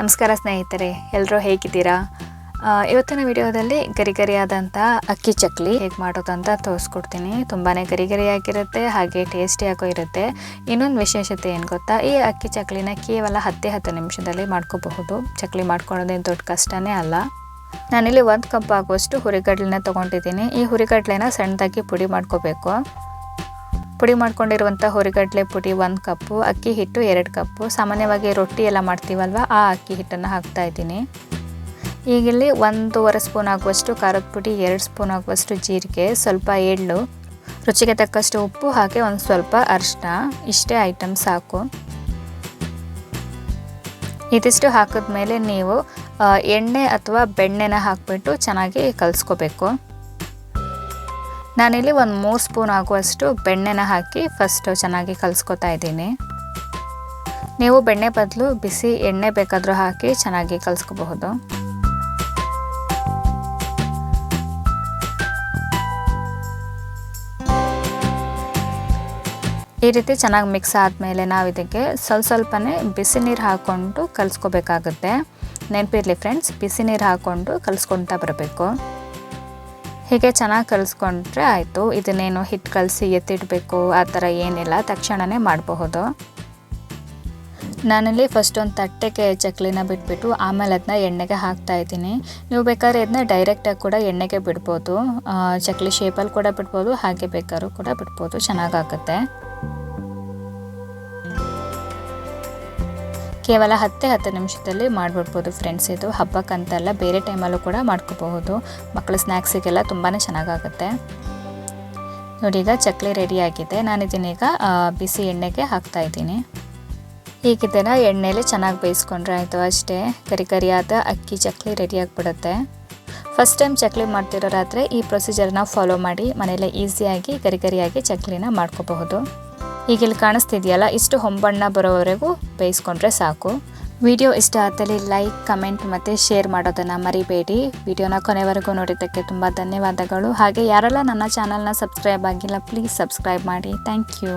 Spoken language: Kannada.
ನಮಸ್ಕಾರ ಸ್ನೇಹಿತರೆ ಎಲ್ಲರೂ ಹೇಗಿದ್ದೀರಾ? ಇವತ್ತಿನ ವಿಡಿಯೋದಲ್ಲಿ ಗರಿ ಗರಿಯಾದಂಥ ಅಕ್ಕಿ ಚಕ್ಲಿ ಹೇಗೆ ಮಾಡೋದು ಅಂತ ತೋರಿಸ್ಕೊಡ್ತೀನಿ. ತುಂಬಾ ಗರಿಗರಿಯಾಗಿರುತ್ತೆ, ಹಾಗೆ ಟೇಸ್ಟಿಯಾಗೂ ಇರುತ್ತೆ. ಇನ್ನೊಂದು ವಿಶೇಷತೆ ಏನು ಗೊತ್ತಾ? ಈ ಅಕ್ಕಿ ಚಕ್ಲಿನ ಕೇವಲ ಹತ್ತೇ ಹತ್ತು ನಿಮಿಷದಲ್ಲಿ ಮಾಡ್ಕೋಬಹುದು. ಚಕ್ಲಿ ಮಾಡ್ಕೊಳ್ಳೋದೇನು ದೊಡ್ಡ ಕಷ್ಟನೇ ಅಲ್ಲ. ನಾನಿಲ್ಲಿ ಒಂದು ಕಪ್ ಆಗುವಷ್ಟು ಹುರಿಗಡ್ಲೆನ ತೊಗೊಂಡಿದ್ದೀನಿ. ಈ ಹುರಿಗಡ್ಲೆನ ಸಣ್ಣದಾಗಿ ಪುಡಿ ಮಾಡ್ಕೋಬೇಕು. ಪುಡಿ ಮಾಡ್ಕೊಂಡಿರುವಂಥ ಹುರಿಗಡ್ಲೆ ಪುಡಿ ಒಂದು ಕಪ್ಪು, ಅಕ್ಕಿ ಹಿಟ್ಟು ಎರಡು ಕಪ್ಪು. ಸಾಮಾನ್ಯವಾಗಿ ರೊಟ್ಟಿ ಎಲ್ಲ ಮಾಡ್ತೀವಲ್ವ, ಆ ಅಕ್ಕಿ ಹಿಟ್ಟನ್ನು ಹಾಕ್ತಾ ಇದ್ದೀನಿ. ಈಗಿಲ್ಲಿ ಒಂದೂವರೆ ಸ್ಪೂನ್ ಆಗುವಷ್ಟು ಖಾರದ ಪುಡಿ, ಎರಡು ಸ್ಪೂನ್ ಆಗುವಷ್ಟು ಜೀರಿಗೆ, ಸ್ವಲ್ಪ ಎಳ್ಳು, ರುಚಿಗೆ ತಕ್ಕಷ್ಟು ಉಪ್ಪು ಹಾಕಿ ಒಂದು ಸ್ವಲ್ಪ ಅರಿಶಿನ ಇಷ್ಟೇ ಐಟಮ್ ಸಾಕು. ಇದಿಷ್ಟು ಹಾಕಿದ್ಮೇಲೆ ನೀವು ಎಣ್ಣೆ ಅಥವಾ ಬೆಣ್ಣೆನ ಹಾಕಿಬಿಟ್ಟು ಚೆನ್ನಾಗಿ ಕಲಿಸ್ಕೋಬೇಕು. ನಾನಿಲ್ಲಿ ಒಂದು ಮೂರು ಸ್ಪೂನ್ ಆಗುವಷ್ಟು ಬೆಣ್ಣೆನ ಹಾಕಿ ಫಸ್ಟು ಚೆನ್ನಾಗಿ ಕಲಿಸ್ಕೊತಾ ಇದ್ದೀನಿ. ನೀವು ಬೆಣ್ಣೆ ಬದಲು ಬಿಸಿ ಎಣ್ಣೆ ಬೇಕಾದರೂ ಹಾಕಿ ಚೆನ್ನಾಗಿ ಕಲಿಸ್ಕೋಬಹುದು. ಈ ರೀತಿ ಚೆನ್ನಾಗಿ ಮಿಕ್ಸ್ ಆದಮೇಲೆ ನಾವು ಇದಕ್ಕೆ ಸ್ವಲ್ಪ ಸ್ವಲ್ಪನೇ ಬಿಸಿ ನೀರು ಹಾಕ್ಕೊಂಡು ಕಲಿಸ್ಕೋಬೇಕಾಗುತ್ತೆ. ನೆನಪಿರಲಿ ಫ್ರೆಂಡ್ಸ್ ಬಿಸಿ ನೀರು ಹಾಕ್ಕೊಂಡು ಕಲಿಸ್ಕೊಳ್ತಾ ಬರಬೇಕು. ಹೀಗೆ ಚೆನ್ನಾಗಿ ಕಲಿಸ್ಕೊಂಡ್ರೆ ಆಯಿತು. ಇದನ್ನೇನು ಹಿಟ್ಟು ಕಲಸಿ ಎತ್ತಿಡಬೇಕು, ಆ ಥರ ಏನಿಲ್ಲ. ತಕ್ಷಣವೇ ಮಾಡಬಹುದು. ನಾನಲ್ಲಿ ಫಸ್ಟ್ ಒಂದು ತಟ್ಟೆಗೆ ಚಕ್ಲಿನ ಬಿಟ್ಬಿಟ್ಟು ಆಮೇಲೆ ಅದನ್ನ ಎಣ್ಣೆಗೆ ಹಾಕ್ತಾ ಇದ್ದೀನಿ. ನೀವು ಬೇಕಾದ್ರೆ ಇದನ್ನ ಡೈರೆಕ್ಟಾಗಿ ಕೂಡ ಎಣ್ಣೆಗೆ ಬಿಡ್ಬೋದು. ಚಕ್ಲಿ ಶೇಪಲ್ಲಿ ಕೂಡ ಬಿಡ್ಬೋದು, ಹಾಗೆ ಬೇಕಾದ್ರೂ ಕೂಡ ಬಿಡ್ಬೋದು. ಚೆನ್ನಾಗಾಗುತ್ತೆ ಕೇವಲ ಹತ್ತೇ ಹತ್ತು ನಿಮಿಷದಲ್ಲಿ ಮಾಡಿಬಿಡ್ಬೋದು ಫ್ರೆಂಡ್ಸ್ ಇದು. ಹಬ್ಬಕ್ಕಂತಲ್ಲ ಬೇರೆ ಟೈಮಲ್ಲೂ ಕೂಡ ಮಾಡ್ಕೋಬಹುದು. ಮಕ್ಕಳ ಸ್ನ್ಯಾಕ್ಸಿಗೆಲ್ಲ ತುಂಬಾ ಚೆನ್ನಾಗಾಗುತ್ತೆ. ನೋಡಿ, ಈಗ ಚಕ್ಲಿ ರೆಡಿಯಾಗಿದೆ ನಾನು ಇದನ್ನೀಗ ಬಿಸಿ ಎಣ್ಣೆಗೆ ಹಾಕ್ತಾ ಇದ್ದೀನಿ. ಈಗ ಇದನ್ನು ಎಣ್ಣೆಲಿ ಚೆನ್ನಾಗಿ ಬೇಯಿಸ್ಕೊಂಡ್ರೆ ಆಯಿತು ಅಷ್ಟೇ. ಕರಿ ಕರಿಯಾದ ಅಕ್ಕಿ ಚಕ್ಲಿ ರೆಡಿಯಾಗಿಬಿಡುತ್ತೆ ಫಸ್ಟ್ ಟೈಮ್ ಚಕ್ಲಿ ಮಾಡ್ತಿರೋರಾದರೆ ಈ ಪ್ರೊಸೀಜರ್ನ ಫಾಲೋ ಮಾಡಿ ಮನೆಯಲ್ಲೇ ಈಸಿಯಾಗಿ ಕರಿ ಕರಿಯಾಗಿ ಚಕ್ಲಿನ ಮಾಡ್ಕೋಬಹುದು. ಈಗ ಕಾಣಿಸ್ತಿದೆಯಲ್ಲ, ಇಷ್ಟು ಹೊಂಬಣ್ಣ ಬರೋವರೆಗೂ ಬೇಯಿಸ್ಕೊಂಡ್ರೆ ಸಾಕು. ವಿಡಿಯೋ ಇಷ್ಟ ಆದಲ್ಲಿ ಲೈಕ್, ಕಮೆಂಟ್ ಮತ್ತು ಶೇರ್ ಮಾಡೋದನ್ನು ಮರಿಬೇಡಿ. ವಿಡಿಯೋನ ಕೊನೆವರೆಗೂ ನೋಡಿದ್ದಕ್ಕೆ ತುಂಬ ಧನ್ಯವಾದಗಳು. ಹಾಗೆ ಯಾರೆಲ್ಲ ನನ್ನ ಚಾನಲ್ನ ಸಬ್ಸ್ಕ್ರೈಬ್ ಆಗಿಲ್ಲ, ಪ್ಲೀಸ್ ಸಬ್ಸ್ಕ್ರೈಬ್ ಮಾಡಿ. Thank you.